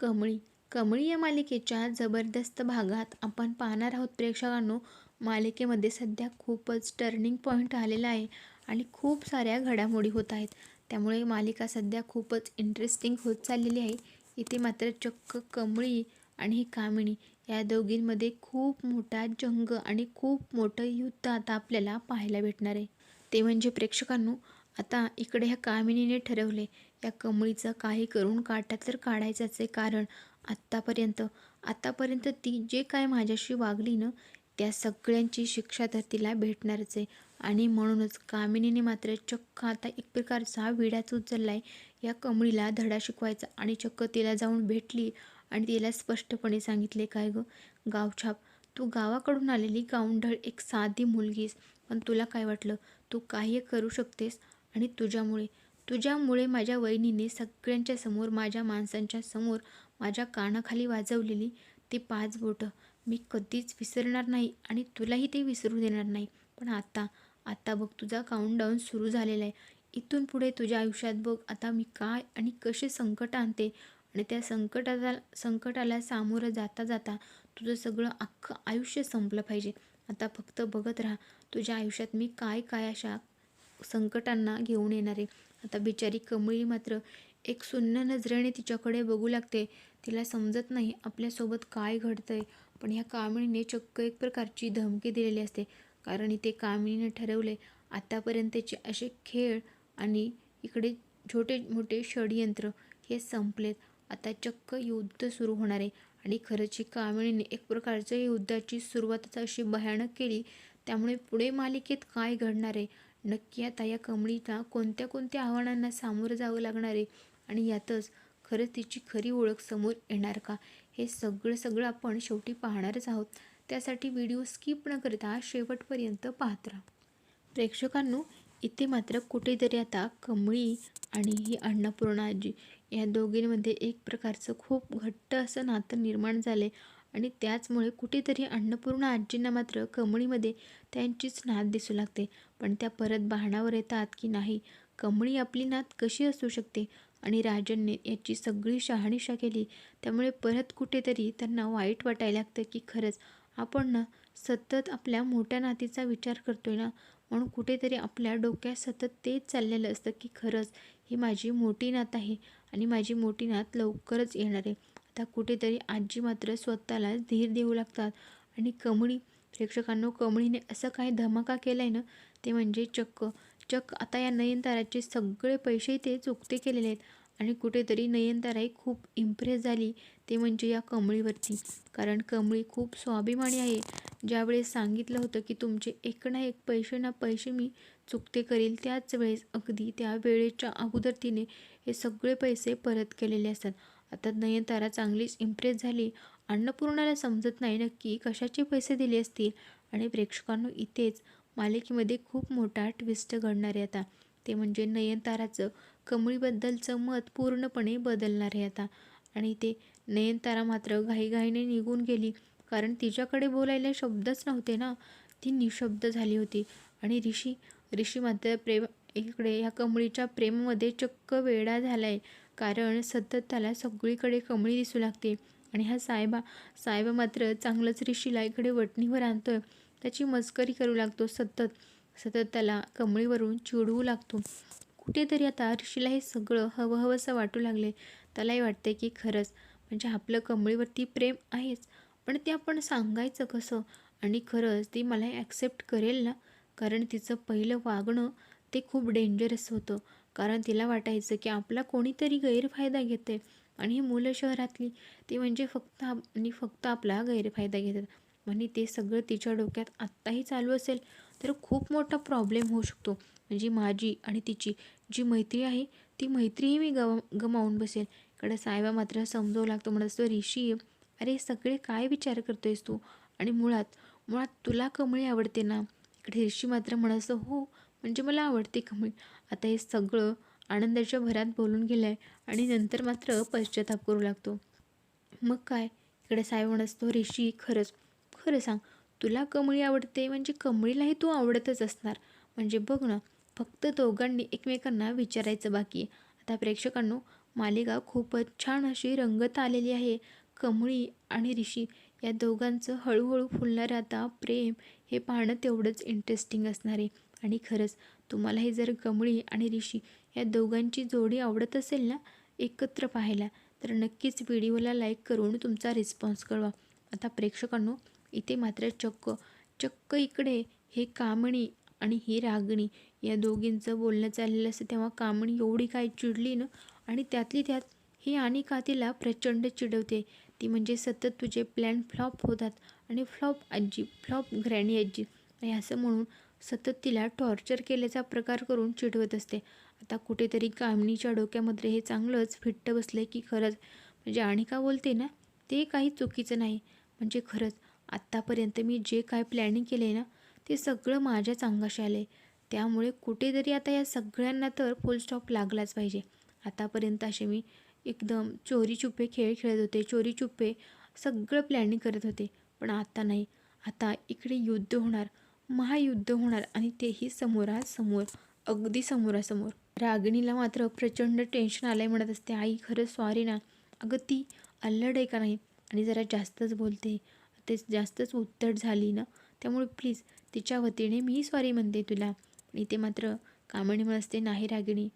कमळी. कमळी या मालिकेच्या जबरदस्त भागात आपण पाहणार आहोत प्रेक्षकांनो. मालिकेमध्ये सध्या खूपच टर्निंग पॉईंट आलेला आहे आणि खूप साऱ्या घडामोडी होत आहेत. त्यामुळे मालिका सध्या खूपच इंटरेस्टिंग होत चाललेली आहे. इथे मात्र चक्क कमळी आणि ही कामिणी या दोघींमध्ये खूप मोठा जंग आणि खूप मोठं युद्ध आता आपल्याला पाहायला भेटणार आहे. ते म्हणजे प्रेक्षकांनो आता इकडे ह्या कामिनीने ठरवले या कमळीचं काही करून काटा तर काढायचाच आहे. कारण आत्तापर्यंत आत्तापर्यंत ती जे काय माझ्याशी वागली ना त्या सगळ्यांची शिक्षा तर तिला भेटणारच आहे. आणि म्हणूनच कामिनीने मात्र चक्क आता एक प्रकारचा विडाच उचलला आहे या कमळीला धडा शिकवायचा आणि चक्क तिला जाऊन भेटली आणि तिला स्पष्टपणे सांगितले काय गं? गावछाप तू गावाकडून आलेली गावंढळ एक साधी मुलगीस. पण तुला काय वाटलं? तू काही करू शकतेस? आणि तुझ्यामुळे तुझ्यामुळे माझ्या वहिनीने सगळ्यांच्या समोर माझ्या माणसांच्या समोर माझ्या कानाखाली वाजवलेली ती पाच बोटं. मी कधीच विसरणार नाही आणि तुलाही ते विसरू देणार नाही. पण आता आता बघ तुझा काउंटडाऊन सुरू झालेला आहे. इथून पुढे तुझ्या आयुष्यात बघ आता मी काय आणि कसे संकट आणते. आणि त्या संकटाला संकटाला सामोरं जाता जाता तुझं सगळं अख्खं आयुष्य संपलं पाहिजे. आता फक्त बघत राहा तुझ्या आयुष्यात मी काय काय अशा संकटांना घेऊन येणारे. आता बिचारी कमळी मात्र एक सुन्न नजरेने तिच्याकडे बघू लागते. तिला समजत नाही आपल्यासोबत काय घडतंय. पण ह्या कामिणीने चक्क एक प्रकारची धमकी दिलेली असते. कारण इथे कामिणीने ठरवले आतापर्यंतचे असे खेळ आणि इकडे छोटे मोठे षडयंत्र हे संपलेत. आता चक्क युद्ध सुरू होणार आहे आणि खरंच कामिणीने एक प्रकारच्या युद्धाची सुरुवातच अशी भयानक केली. त्यामुळे पुढे मालिकेत काय घडणार आहे? नक्की आता या कमळीला कोणत्या कोणत्या आव्हानांना सामोरं जावं लागणार आहे? आणि यातच खरंच तिची खरी ओळख समोर येणार का? हे सगळं सगळं आपण शेवटी पाहणारच आहोत. त्यासाठी व्हिडिओ स्किप न करता शेवटपर्यंत पाहत राहा. प्रेक्षकांनो इथे मात्र कुठेतरी आता कमळी आणि ही अन्नपूर्णा आजी या दोघींमध्ये एक प्रकारचं खूप घट्ट असं नातं निर्माण झालं आहे आणि त्याचमुळे कुठेतरी अन्नपूर्णा आजींना मात्र कमळीमध्ये त्यांचीच नात दिसू लागते. पण त्या परत बहाणावर येतात की नाही कमळी आपली नात कशी असू शकते? आणि राजनने याची सगळी शहानिशा केली. त्यामुळे परत कुठेतरी त्यांना वाईट वाटायला लागतं की खरंच आपण ना सतत आपल्या मोठ्या नातीचा विचार करतोय ना? म्हणून कुठेतरी आपल्या डोक्यात सतत तेच चाललेलं असतं की खरंच ही माझी मोठी नात आहे आणि माझी मोठी नात लवकरच येणार आहे. आता कुठेतरी आजी मात्र स्वतःला धीर देऊ लागतात. आणि कमळी प्रेक्षकांनो कमळीने असं काही धमाका केला आहे ना ते म्हणजे चक्क. चक्क आता या नयनताराचे सगळे पैसे ते चुकते केलेले आहेत. आणि कुठेतरी नयनताराही खूप इम्प्रेस झाली ते म्हणजे या कमळीवरती. कारण कमळी खूप स्वाभिमानी आहे. ज्यावेळेस सांगितलं होतं की तुमचे एक ना एक पैसे ना पैसे मी चुकते करील त्याच वेळेस अगदी त्या वेळेच्या अगोदर तिने हे सगळे पैसे परत केलेले असतात. आता नयनतारा चांगलीच इम्प्रेस झाली. अन्नपूर्णाला समजत नाही नक्की कशाचे पैसे दिले असतील. आणि प्रेक्षकांनो इथेच मालिकेमध्ये खूप मोठा ट्विस्ट घडणार आहे आता. ते म्हणजे नयनताराचं कमळीबद्दलचं मत पूर्णपणे बदलणार आहे आता. आणि ते नयनतारा मात्र घाईघाईने निघून गेली. कारण तिच्याकडे बोलायला शब्दच नव्हते ना. ती निशब्द झाली होती. आणि ऋषी ऋषी मात्र प्रेम इकडे ह्या कमळीच्या प्रेमामध्ये चक्क वेडा झाला आहे कारण सतत त्याला सगळीकडे कमळी दिसू लागते आणि हा साहेबा साहेबा मात्र चांगलंच ऋषीला इकडे वटणीवर आणतोय. त्याची मस्करी करू लागतो सतत. सतत त्याला कमळीवरून चिडवू लागतो. कुठेतरी आता ऋषीला हे सगळं हवं वाटू लागले. त्यालाही वाटते की खरंच म्हणजे आपलं कमळीवरती प्रेम आहेच. पण ते आपण सांगायचं कसं? आणि खरंच ती मला ॲक्सेप्ट करेल ना? कारण तिचं पहिलं वागणं ते खूप डेंजरस होतं. कारण तिला वाटायचं की आपला कोणीतरी गैरफायदा घेते आणि ही मुलं शहरातली ती म्हणजे फक्त आणि फक्त आपला गैरफायदा घेतात. आणि ते सगळं तिच्या डोक्यात आत्ताही चालू असेल तर खूप मोठा प्रॉब्लेम होऊ शकतो. म्हणजे माझी आणि तिची जी मैत्री आहे ती मैत्रीही मी गव गमावून बसेल. इकडे साहेबा मात्र समजावू लागतो म्हणत असतो ऋषी अरे सगळे काय विचार करतोयस तू? आणि मुळात मुळात तुला कमळी आवडते ना? इकडे ऋषी मात्र म्हणत असतो हो म्हणजे मला आवडते कमळी. आता हे सगळं आनंदाच्या भरात बोलून गेलं आहे आणि नंतर मात्र पश्चाताप करू लागतो. मग काय? इकडे साय म्हणतो असतो ऋषी खरंच खरं सांग तुला कमळी आवडते म्हणजे कमळीलाही तू आवडतच असणार. म्हणजे बघ ना फक्त दोघांनी एकमेकांना विचारायचं बाकी आता प्रेक्षकांनो मालिका खूपच छान अशी रंगत आलेली आहे. कमळी आणि ऋषी या दोघांचं हळूहळू फुलणारं आता प्रेम हे पाहणं तेवढंच इंटरेस्टिंग असणार आहे. आणि खरंच तुम्हाला हे जर कमळी आणि ऋषी या दोघांची जोडी आवडत असेल ना एकत्र पाहायला तर नक्कीच व्हिडिओला लाईक करून तुमचा रिस्पॉन्स कळवा. आता प्रेक्षकांनो इथे मात्र चक्क चक्क इकडे हे कामणी आणि ही रागणी या दोघींचं बोलणं चाललेलं असतं. तेव्हा कामणी एवढी काय चिडली ना आणि त्यातली त्यात ही अनिका तिला प्रचंड चिडवते. ती म्हणजे सतत तुझे प्लॅन फ्लॉप होतात आणि फ्लॉप आजी फ्लॉप ग्रॅणी आजी. असं म्हणून सतत तिला टॉर्चर केल्याचा प्रकार करून चिडवत असते. आता कुठेतरी कामिनीच्या डोक्यामध्ये हे चांगलंच फिट्ट बसलं की खरंच. म्हणजे आणि का बोलते ना ते काही चुकीचं नाही. म्हणजे खरंच आत्तापर्यंत मी जे काय प्लॅनिंग केलं आहे ना ते सगळं माझ्याच अंगाशी आलं आहे त्यामुळे कुठेतरी आता या सगळ्यांना तर फुल स्टॉप लागलाच पाहिजे. आतापर्यंत असे मी एकदम चोरी चुप्पे खेळ खेळत होते. चोरी चुप्पे सगळं प्लॅनिंग करत होते. पण आता नाही. आता इकडे युद्ध होणार. महायुद्ध होणार आणि तेही समोरासमोर अगदी समोरासमोर. रागिणीला मात्र प्रचंड टेन्शन आलं आहे म्हणत असते. आई खरंच सॉरी ना. अगं ती अल्लड आहे का नाही? आणि जरा जास्तच बोलते. ते जास्तच उत्तट झाली ना? त्यामुळे प्लीज तिच्या वतीने मी सॉरी म्हणते तुला. आणि ते मात्र कामणी म्हणत असते नाही रागिणी.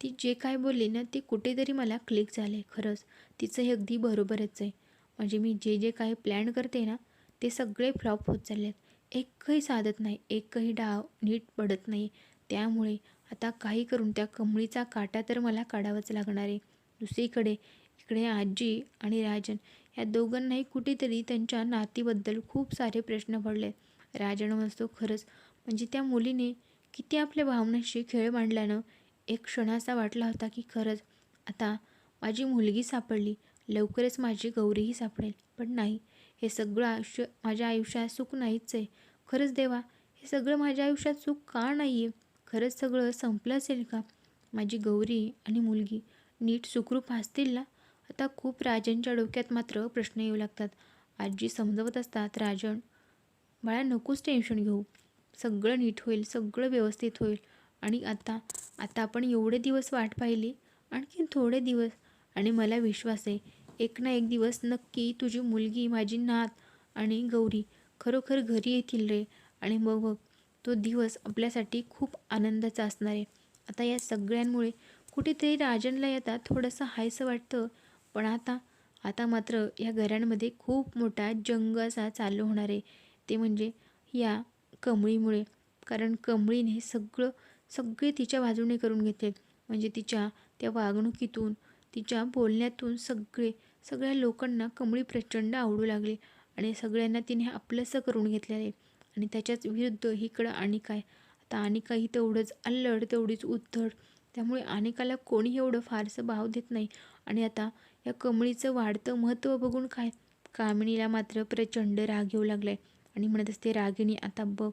ती जे काय बोलली ना ते कुठेतरी मला क्लिक झालं आहे खरंच तिचं हे अगदी बरोबरच आहे. म्हणजे मी जे जे काही प्लॅन करते ना ते सगळे फ्लॉप होत चालले आहेत एकही साधत नाही एकही डाव नीट पडत नाही. त्यामुळे आता काही करून त्या कमळीचा काटा तर मला काढावाच लागणार आहे. दुसरीकडे इकडे आजी आणि राजन या दोघांनाही कुठेतरी त्यांच्या नातीबद्दल खूप सारे प्रश्न पडले. राजन म्हणतो खरंच म्हणजे त्या मुलीने किती आपल्या भावनांशी खेळ मांडल्यानं एक क्षण असा वाटला होता की खरंच आता माझी मुलगी सापडली. लवकरच माझी गौरीही सापडेल. पण नाही हे सगळं आयुष्य माझ्या आयुष्यात सुख नाहीच आहे. खरंच देवा हे सगळं माझ्या आयुष्यात सुख का नाही आहे खरंच सगळं संपलं असेल का? माझी गौरी आणि मुलगी नीट सुखरूप असतील ना? आता खूप राजांच्या डोक्यात मात्र प्रश्न येऊ लागतात. आजी समजवत असतात राजन बाळा नकोच टेन्शन घेऊ. सगळं नीट होईल सगळं व्यवस्थित होईल. आणि आता आता आपण एवढे दिवस वाट पाहिली आणखीन थोडे दिवस. आणि मला विश्वास आहे एक ना एक दिवस नक्की तुझी मुलगी माझी नात आणि गौरी खरोखर घरी येतील रे. आणि मग बघ तो दिवस आपल्यासाठी खूप आनंदाचा असणार आहे. आता या सगळ्यांमुळे कुठेतरी राजनला येतात थोडंसं हायसं वाटतं. पण आता आता मात्र या घरांमध्ये खूप मोठा जंग असा चालू होणार आहे. ते म्हणजे या कमळीमुळे. कारण कमळीने सगळं सगळे तिच्या बाजूने करून घेतले म्हणजे तिच्या त्या वागणुकीतून तिच्या बोलण्यातून सगळे सगळ्या लोकांना कमळी प्रचंड आवडू लागली आणि सगळ्यांना तिने आपलंसं करून घेतलेलं आहे. आणि त्याच्याच विरुद्ध इकडं आणि काय आता अनिका तेवढंच अल्लड तेवढीच उद्धड. त्यामुळे अनेकाला कोणी एवढं फारसं भाव देत नाही. आणि आता या कमळीचं वाढतं महत्त्व बघून काय? कामिणीला मात्र प्रचंड राग येऊ लागलाय. आणि म्हणत असते रागिणी आता बघ.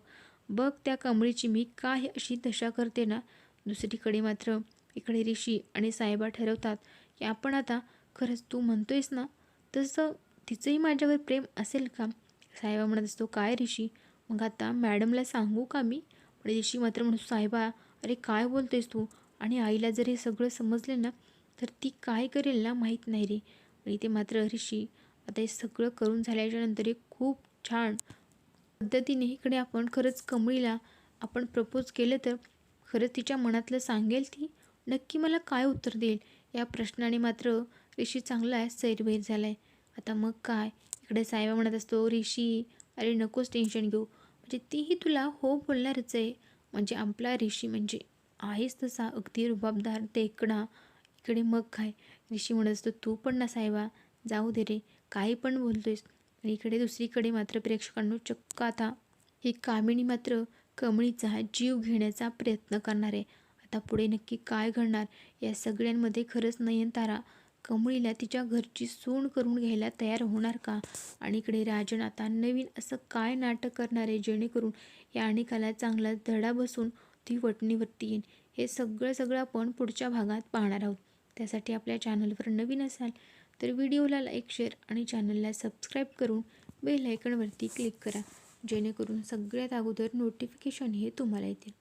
बघ त्या कमळीची मी काय अशी दशा करते ना? दुसरीकडे मात्र इकडे ऋषी आणि साहेबा ठरवतात की आपण आता खरंच तू म्हणतोयस ना तसं तिचंही माझ्यावर प्रेम असेल का? साहेबा म्हणत असतो काय ऋषी? मग आता मॅडमला सांगू का मी? पण ऋषी मात्र म्हणतो साहेबा अरे काय बोलतेस तू? आणि आईला जर हे सगळं समजले ना तर ती काय करेल ना माहीत नाही रे. आणि ते मात्र ऋषी आता हे सगळं करून झाल्याच्यानंतर हे खूप छान पद्धतीने इकडे आपण खरंच कमळीला आपण प्रपोज केलं तर खरंच तिच्या मनातलं सांगेल ती? नक्की मला काय उत्तर देईल? या प्रश्नाने मात्र ऋषी चांगला सैरभैर झाला आहे आता मग काय? इकडे साहेबा म्हणत असतो ऋषी अरे नकोच टेन्शन घेऊ. म्हणजे तीही तुला हो बोलणारच आहे. म्हणजे आपला ऋषी म्हणजे आहेस तसा अगदी रुबाबदार तेकडा इकडे मग काय? ऋषी म्हणत असतो तू पण ना साहेबा जाऊ दे रे. काही पण बोलतोयस. आणि इकडे दुसरीकडे मात्र प्रेक्षकांनो चक्क आता. ही कामिणी मात्र कमळीचा जीव घेण्याचा प्रयत्न करणार आहे. आता पुढे नक्की काय घडणार? या सगळ्यांमध्ये खरंच नयनतारा कमळीला तिच्या घरची सोंड करून घ्यायला तयार होणार का? आणि इकडे राजन आता नवीन असं काय नाटक करणार आहे जेणेकरून या अनेकाला चांगला धडा बसून ती वटणीवरती येईल हे सगळं सगळं आपण पुढच्या भागात पाहणार आहोत. त्यासाठी आपल्या चॅनलवर नवीन असाल तर व्हिडिओला लाईक शेअर आणि चॅनलला सबस्क्राईब करून बेल आयकनवरती क्लिक करा. जेणेकरून सगळ्यात अगोदर नोटिफिकेशन हे तुम्हाला येतील.